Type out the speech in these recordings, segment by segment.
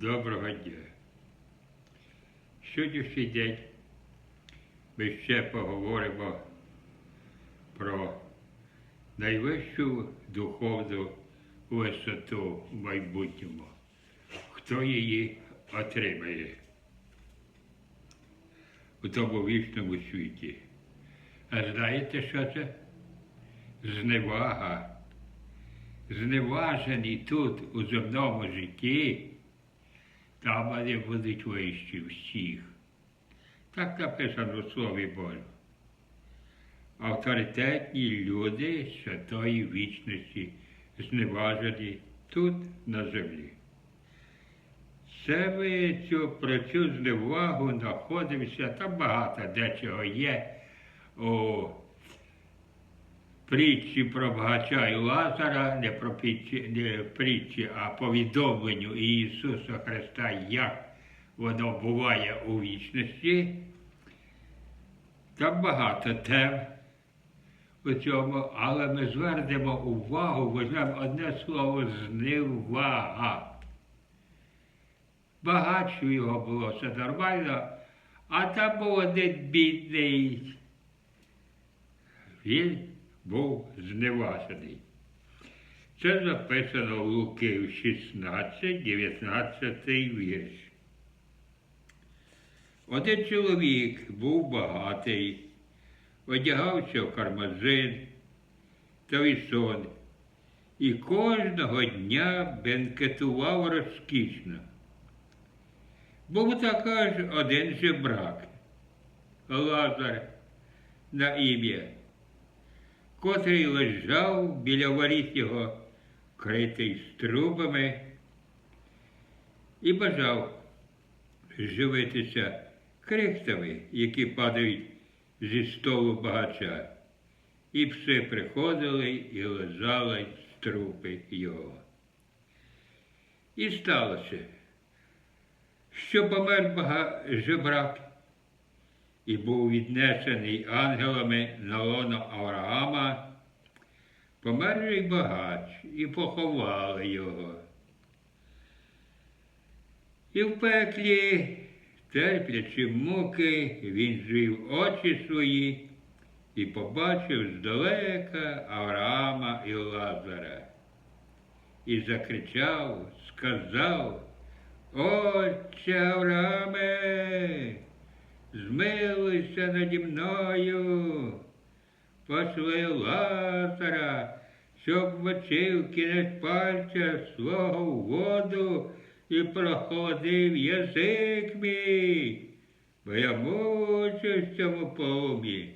Доброго дня. Сьогоднішній день ми ще поговоримо про найвищу духовну висоту в майбутньому. Хто її отримає у тому вічному світі. А знаєте, що це? Зневага. Зневажені тут у земному житті, там вони будуть вищі всіх. Так написано в Слові Божому. Авторитетні люди святої вічності зневажені тут на землі. Це ми цю, про цю зневагу знаходимося, там багато дечого є у притчі про багача і Лазара, не про притчі, а повідомленню Ісуса Христа, як воно буває у вічності. Там багато тем у цьому, але ми звернемо увагу, візьмемо одне слово зневага. Багач у його було все нормально, а там був один бідний. Він був зневажений. Це записано в Луки 16, 19 вірш. Один чоловік був багатий, одягався в кармазин та вісон і кожного дня бенкетував розкішно. Був також один жебрак, Лазар на ім'я, котрий лежав біля воріт його, критий струбами, і бажав живитися крихтами, які падають зі столу багача. І пси приходили і лежали струпи його. І сталося, що помер бага... жебрак і був віднесений ангелами на лоно Авраама, помер же багач, і поховали його. І в пеклі, терплячи муки, він жив очі свої і побачив здалека Авраама і Лазара. І закричав, сказав, Отче Аврааме, змилуйся наді мною, пошли Лазара, щоб вмочив кінець пальця свого в воду і прохолодив язик мій, бо я мучусь в цьому полум'ї.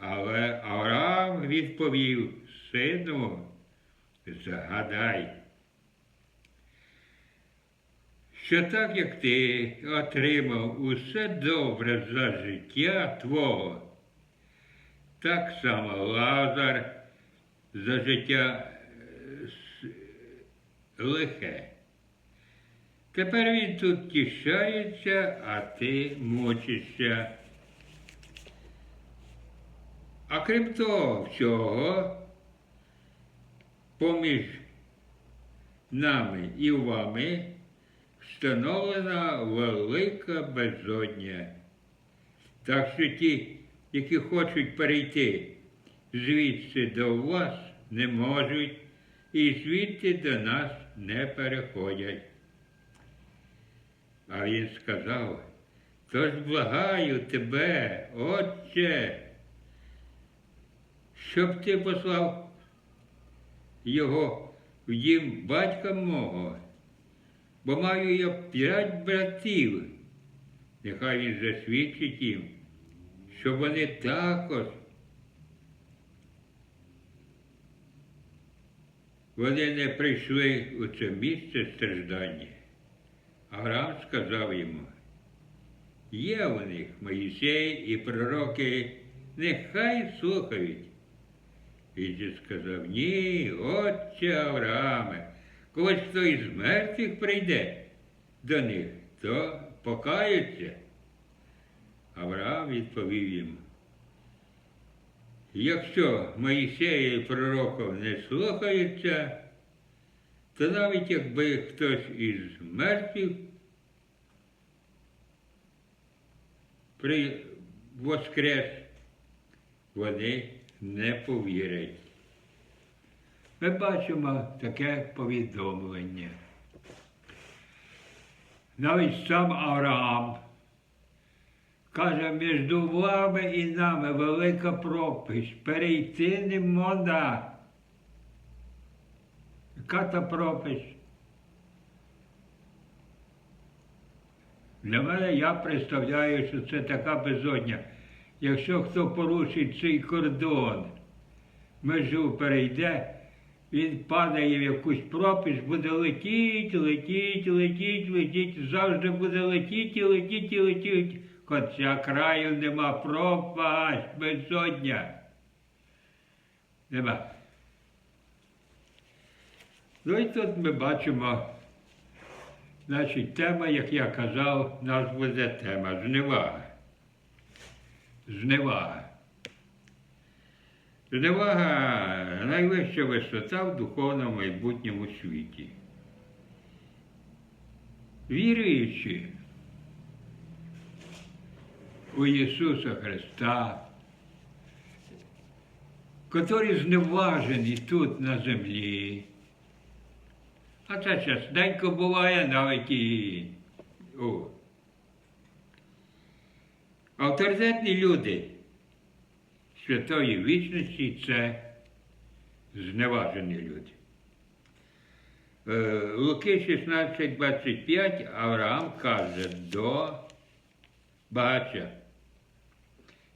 Але Авраам відповів, сину, згадай, що так як ти отримав усе добре за життя твого, так само Лазар за життя е, лихе. Тепер він тут тішається, а ти мучишся. А крім того всього, поміж нами і вами встановлена велика безодня. Так що ті, які хочуть перейти звідси до вас, не можуть, і звідти до нас не переходять. А він сказав, тож благаю тебе, Отче, щоб ти послав його в дім батька мого, бо маю я п'ять братів. Нехай він засвідчить їм, що вони також вони не прийшли у це місце страждання. Авраам сказав йому, є у них Моїсей і пророки, нехай слухають. Же сказав, ні, отче Аврааме, коли хто із мертвих прийде до них, то покаються. Авраам відповів йому, якщо Моїсея і пророків не слухаються, то навіть якби хтось із мертвих воскрес, вони не повірять. Ми бачимо таке повідомлення. Навіть сам Авраам каже, між вами і нами велика пропасть, перейти не можна. Яка та пропасть? Для мене я представляю, що це така безодня. Якщо хто порушить цей кордон, межу перейде, він падає в якусь пропасть, буде летіть, летіть, летіть, летіть, завжди буде летіть, і летіть. Конця краю нема пропасть, безодня. Нема. Ну і тут ми бачимо, значить, тема, як я казав, нас буде тема зневага. Зневага. Зневага найвища висота в духовному майбутньому світі. Віруючи у Ісуса Христа, котрі зневажені тут на землі, а це частенько буває навіть і у авторитетні люди святої вічності це зневажені люди. Е, Луки 16, 25 Авраам каже до багача,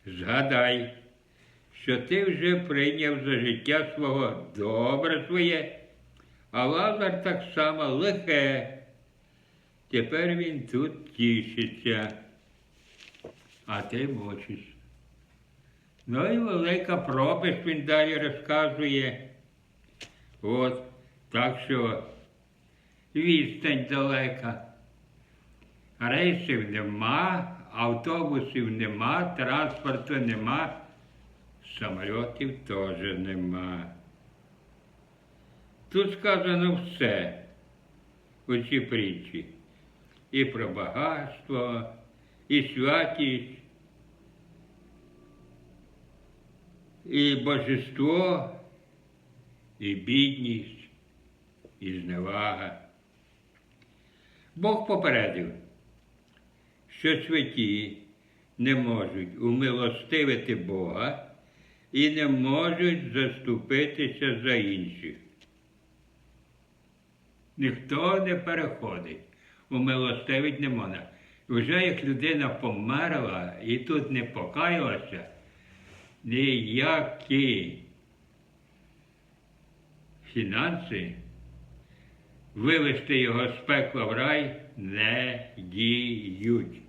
згадай, що ти вже прийняв за життя свого добре своє, а Лазар так само лихе. Тепер він тут тішиться, а ти мочиш. Ну і велика пропасть він далі розказує. От, так що відстань далека. Рейсів нема, автобусів нема, транспорту нема, самольотів теж нема. Тут сказано все у цій притчі. І про багатство, і святість, і божество, і бідність, і зневага. Бог попередив, що святі не можуть умилостивити Бога і не можуть заступитися за інших. Ніхто не переходить, умилостивить не можна. Вже як людина померла і тут не покаялася, ніякі фінанси вивести його з пекла в рай не діють.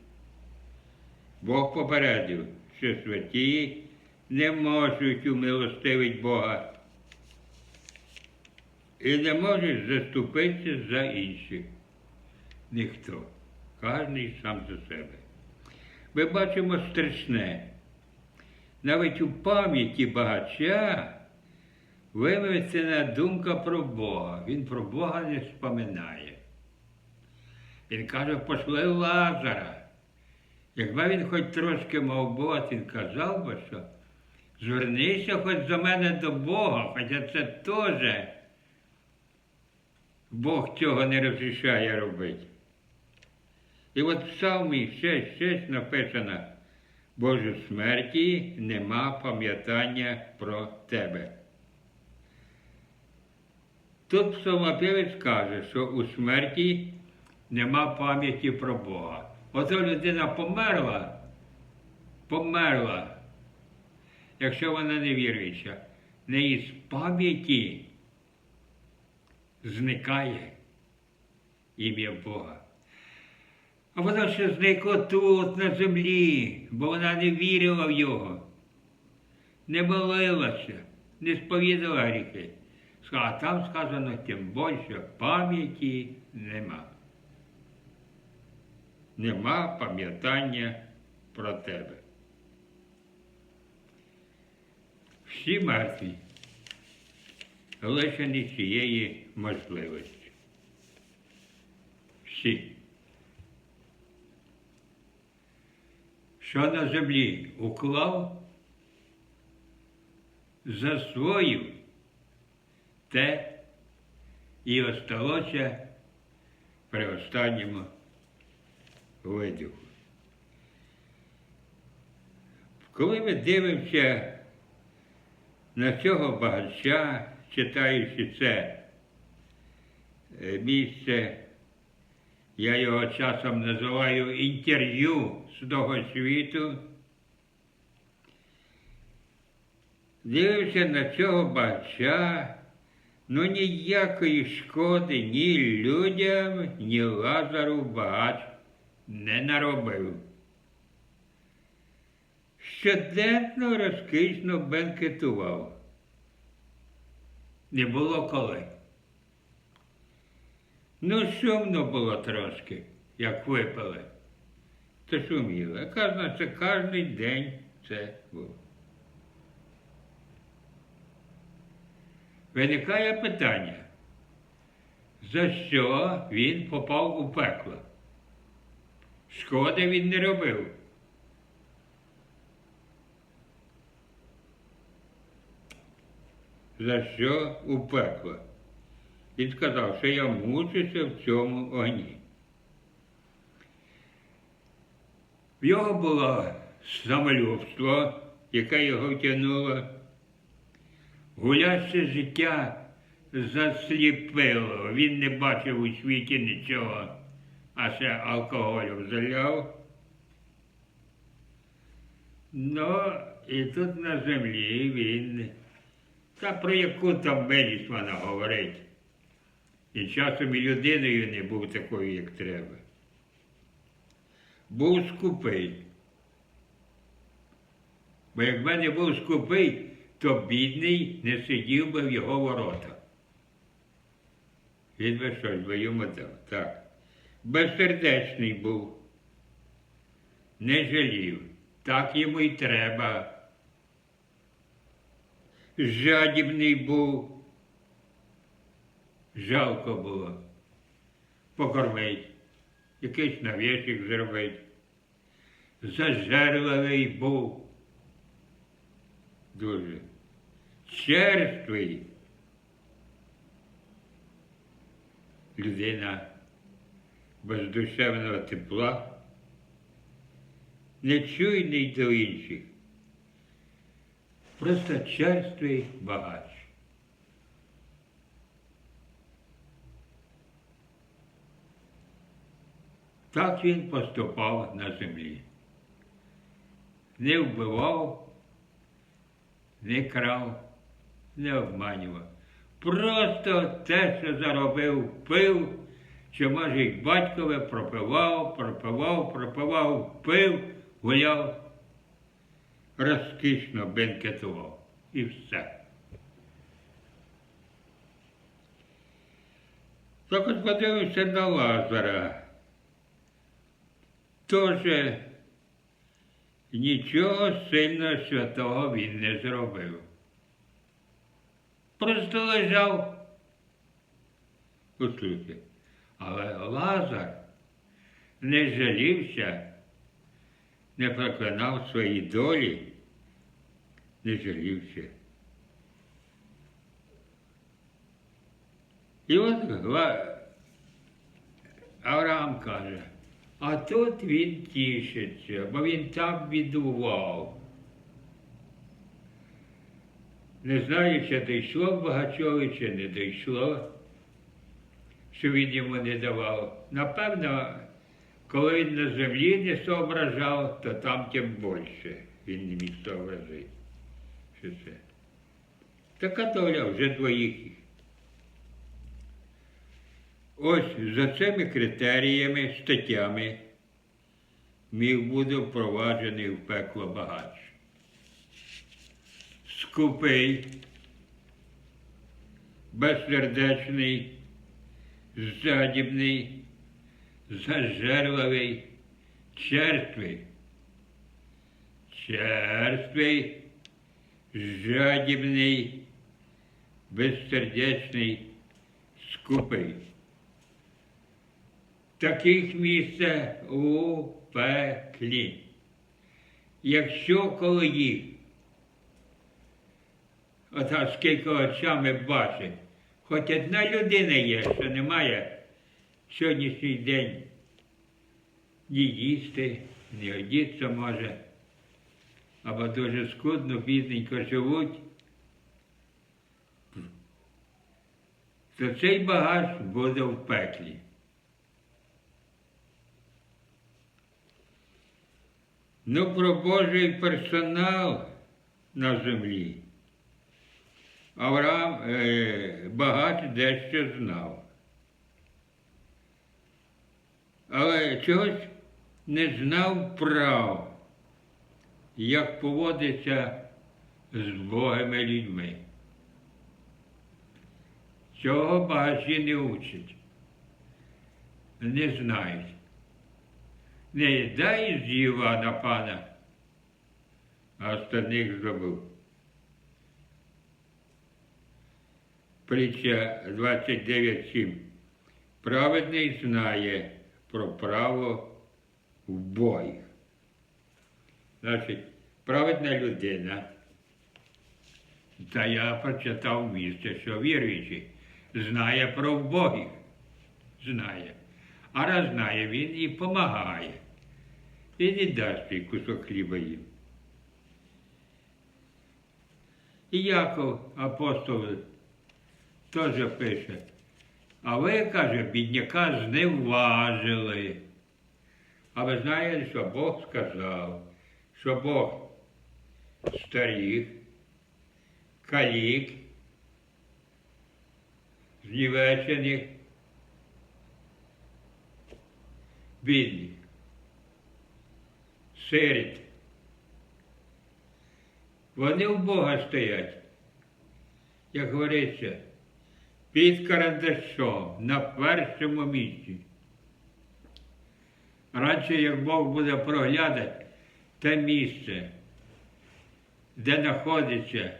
Бог попередив, що святі не можуть умилостивити Бога і не можуть заступитися за інших. Ніхто. Кожний сам за себе. Ми бачимо страшне. Навіть у пам'яті багача вимовиться думка про Бога. Він про Бога не споминає. Він каже, пошли Лазара. Якби він хоч трошки мав Бога, він казав би, що звернися хоч за мене до Бога, хоча це теж Бог цього не розрішає робити. І от в Псалмі 6.6 написано, Боже смерті нема пам'ятання про тебе. Тут псалмопівець каже, що у смерті нема пам'яті про Бога. Ото людина померла, померла, якщо вона не віруюча, в неї з пам'яті зникає ім'я Бога. А вона ще зникла тут, на землі, бо вона не вірила в його, не молилася, не сповідала гріхи. А там сказано, тим більше пам'яті нема. Нема пам'ятання про тебе. Всі мертві. лишені цієї можливості. Всі. Що на землі уклав, засвоїв, те і осталося при останньому видиху. Коли ми дивимося на цього багача, читаючи це е, місце, я його часом називаю інтерв'ю з того світу, дивимося на цього багача, ну ніякої шкоди ні людям, ні Лазару багач не наробив щоденно розкішно бенкетував. Не було коли. Ну, шумно було трошки, як випили. То шуміло. Кожна, це кожен день це було. Виникає питання, за що він попав у пекло? Шкоди він не робив. за що у пекло. Він сказав, що я мучуся в цьому огні. В його було самолюбство, яке його втягнуло. Гуляще життя засліпило. Він не бачив у світі нічого, а ще алкоголю заляв. Ну, і тут на землі він та про яку там милість вона говорить. І часом і людиною не був такою, як треба. Був скупий. Бо якби не був скупий, то бідний не сидів би в його воротах. Він би щось би йому дав. Так. Безсердечний був, не жалів. Так йому й треба жадібний був. Жалко було. Покормить, якийсь навісик зробить. Зажерливий був. Дуже. Черствий. Людина без душевного тепла, нечуйний до інших просто черствий багач. Так він поступав на землі. Не вбивав, не крав, не обманював. Просто те, що заробив, пив, що, може, й батькове пропивав, пропивав, пропивав, пив, гуляв розкішно бенкетував. І все. Так от подивився на Лазара. Тоже нічого сильно святого він не зробив. Просто лежав у слухі. Але Лазар не жалівся не проклинав свої долі, не жалівся. І от Авраам каже, а тут він тішиться, бо він там бідував. Не знаю, чи дійшло Багачові, чи не дійшло, що він йому не давав. Напевно, коли він на землі не соображав, то там тим більше він не міг сообразити. Що це? Така доля вже двоїх. Ось за цими критеріями, статтями міг бути впроваджений в пекло багач. Скупий, безсердечний, задібний зажерливий, черствий, черствий, жадібний, безсердечний, скупий. Таких місце у пеклі. Якщо коло їх, ота скільки очами бачить, хоч одна людина є, що не має сьогоднішній день ні їсти, ні одітися може, або дуже скудно, бідненько живуть, то цей багаж буде в пеклі. Ну, про Божий персонал на землі. Авраам е, багато дещо знав. Але чогось не знав прав, як поводиться з Богими людьми. Цього багачі не учать, не знають. Не дай з Івана пана, а остальних забув. Притча 29.7. Праведний знає про право в бої. Значить, праведна людина. Та я прочитав місце, що віруючий знає про вбогих. Знає. А раз знає він і помагає. І не дасть їй кусок хліба їм. І Яков, апостол, теж пише, а ви, каже, бідняка зневажили. А ви знаєте, що Бог сказав, що Бог старих, калік, знівечених, бідних, сиріт. Вони у Бога стоять, як говориться, під карандашом на першому місці. Радше, як Бог буде проглядати те місце, де знаходиться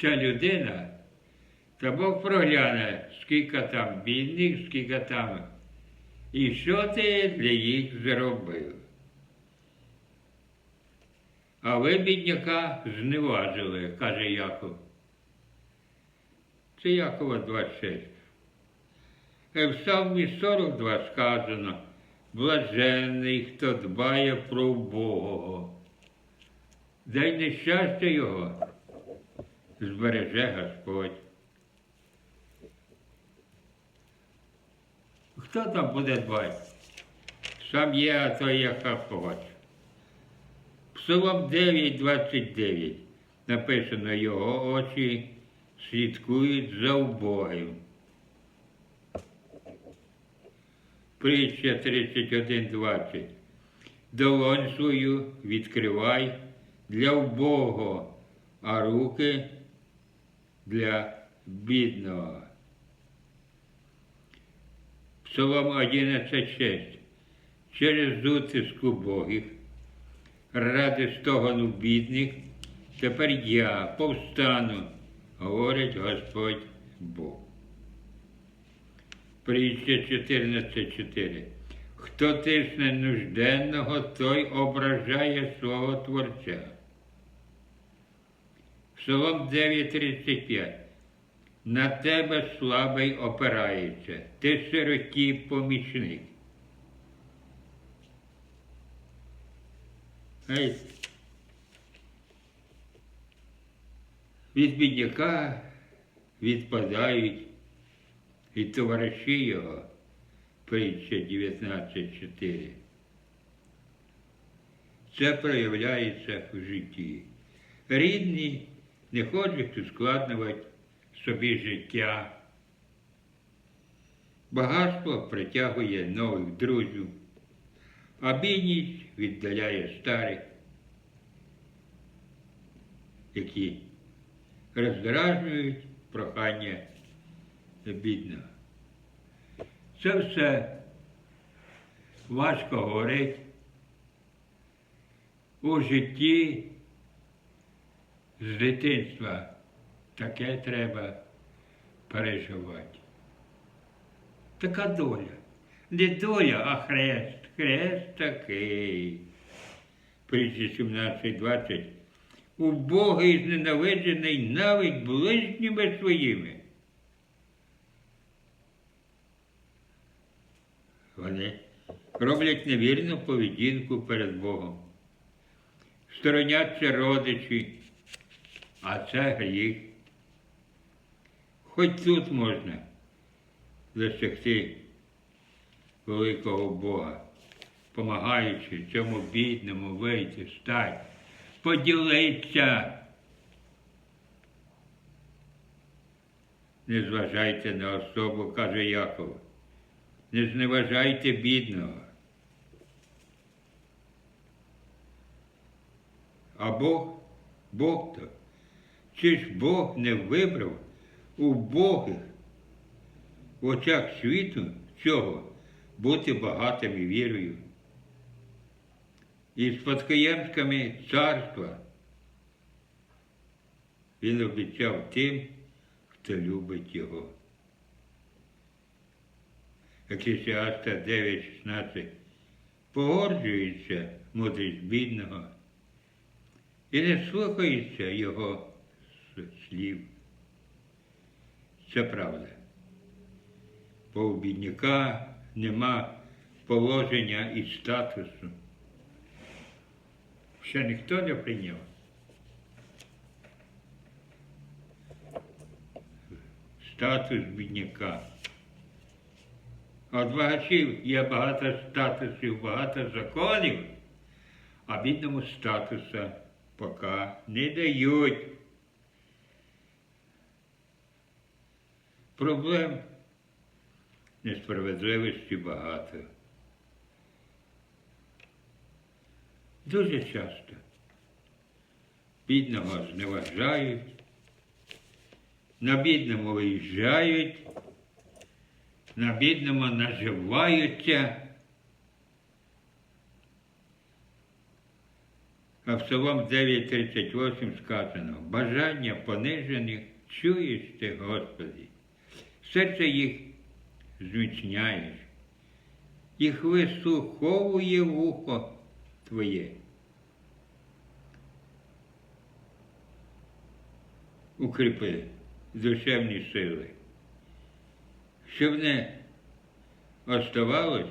ця людина, то Бог прогляне, скільки там бідних, скільки там. І що ти для їх зробив? А ви, бідняка, зневажили, каже Яков. Це Якова 26. Е, В Псалмі 42 сказано, блаженний, хто дбає про Бога. Дай нещастя його, збереже Господь. Хто там буде дбати? Сам є, а то є Господь. Псалом 9.29 написано його очі слідкують за убогим. Притча 31.20. Долонь свою відкривай для убогого, а руки для бідного. Псалом 11.6. Через утиску богів, ради стогону бідних, тепер я повстану, говорить Господь Бог. Притча 14.4. Хто тисне нужденного, той ображає свого Творця. Псалом 9.35. На тебе слабий опирається, ти сироті помічник. Ей, Від бідняка відпадають і товариші його, притча 19.4. Це проявляється в житті. Рідні не хочуть ускладнювати собі життя. Багатство притягує нових друзів, а бідність віддаляє старих, які роздражнюють прохання бідного. Це все важко говорить у житті з дитинства таке треба переживати. Така доля. Не доля, а хрест. Хрест такий. Притчі 17.20. Убогий зненавиджений навіть ближніми своїми. Вони роблять невірну поведінку перед Богом. Стороняться родичі, а це гріх. Хоч тут можна досягти великого Бога, помагаючи цьому бідному вийти, стати, поділитися. Не зважайте на особу, каже Яков. Не зневажайте бідного. А Бог, Бог то, чи ж Бог не вибрав убогих в очах світу цього бути багатим і вірою і спадкоємцями царства. Він обіцяв тим, хто любить його. Еклесіаста 9.16 погоджується мудрість бідного і не слухається його слів. Це правда. Бо у бідняка нема положення і статусу. Ще ніхто не прийняв. Статус бідняка. От багачів є багато статусів, багато законів, а бідному статуса поки не дають. Проблем несправедливості багато. Дуже часто бідного зневажають, на бідному виїжджають, на бідному наживаються. А в Псалом 9.38 сказано, бажання понижених чуєш ти, Господи, серце їх зміцняєш, їх вислуховує вухо Твоє. Укріпи душевні сили, щоб не оставалось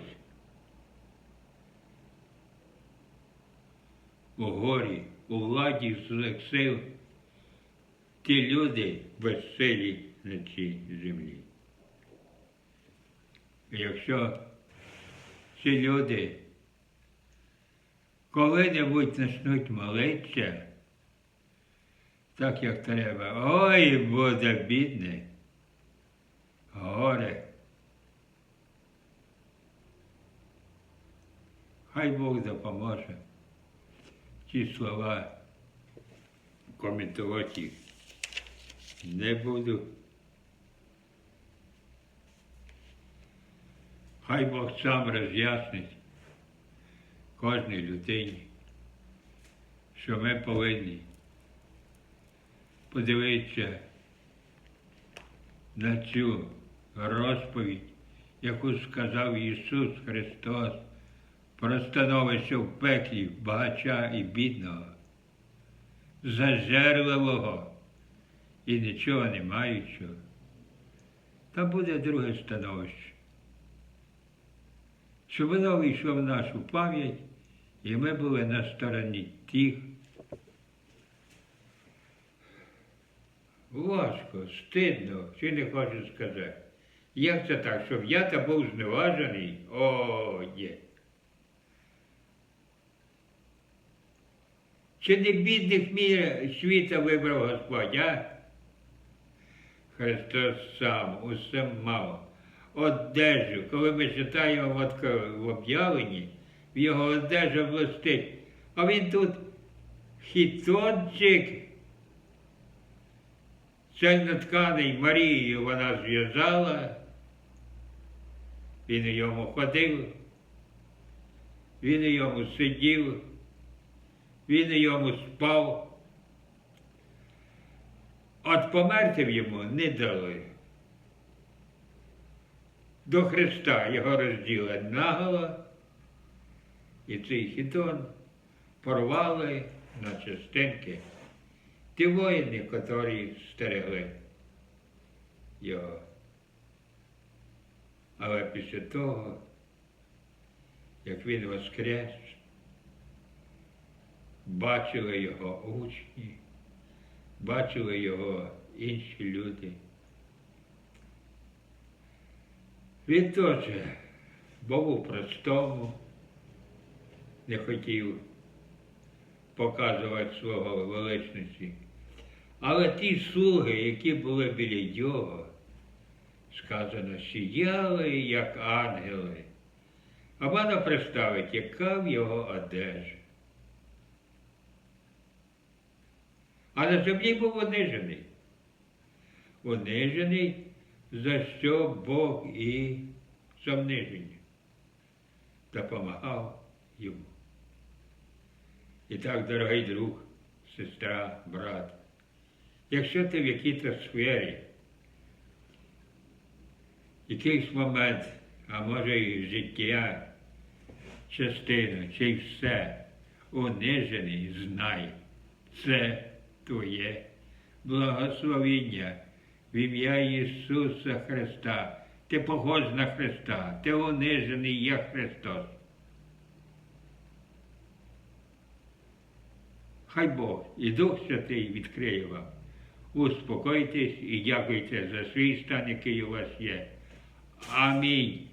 у горі, у владі сил ті люди безсилі на цій землі. Якщо ці люди коли-небудь почнуть молитися, так як треба, ой, буде бідне, горе. Хай Бог допоможе ці слова коментувати не буду. Хай Бог сам роз'яснить кожній людині, що ми повинні подивитися на цю розповідь, яку сказав Ісус Христос про становище в пеклі багача і бідного, зажерливого і нічого не маючого. Там буде друге становище. Щоб воно війшло в нашу пам'ять, і ми були на стороні тих. Важко, стидно, чи не хочу сказати. Як це так, щоб я та був зневажений? О, є. Чи не бідних міра світа вибрав Господь, а? Христос сам усе мав. Одежу, коли ми читаємо в в об'явленні, в його одежа блистить. А він тут хітончик, цельнотканий Марією вона зв'язала, він у йому ходив, він у йому сидів, він у йому спав. От померти йому не дали. До Христа його розділи наголо, і цей хітон порвали на частинки ті воїни, які стерегли його. Але після того, як він воскрес, бачили його учні, бачили його інші люди. Він теж був у простому, не хотів показувати свого величності. Але ті слуги, які були біля нього, сказано, сіяли, як ангели. А можна представити, яка в його одежа. А на землі був унижений. Унижений, за що Бог і замниження допомагав йому. І так, дорогий друг, сестра, брат, якщо ти в якій-то сфері, якийсь момент, а може і життя, частина, чи все унижений, знай, це твоє благословіння в ім'я Ісуса Христа. Ти похож Христа, ти унижений, є Христос. Хай Бог і Дух Святий відкриє вам. Успокойтесь і дякуйте за свій стан, який у вас є. Амінь.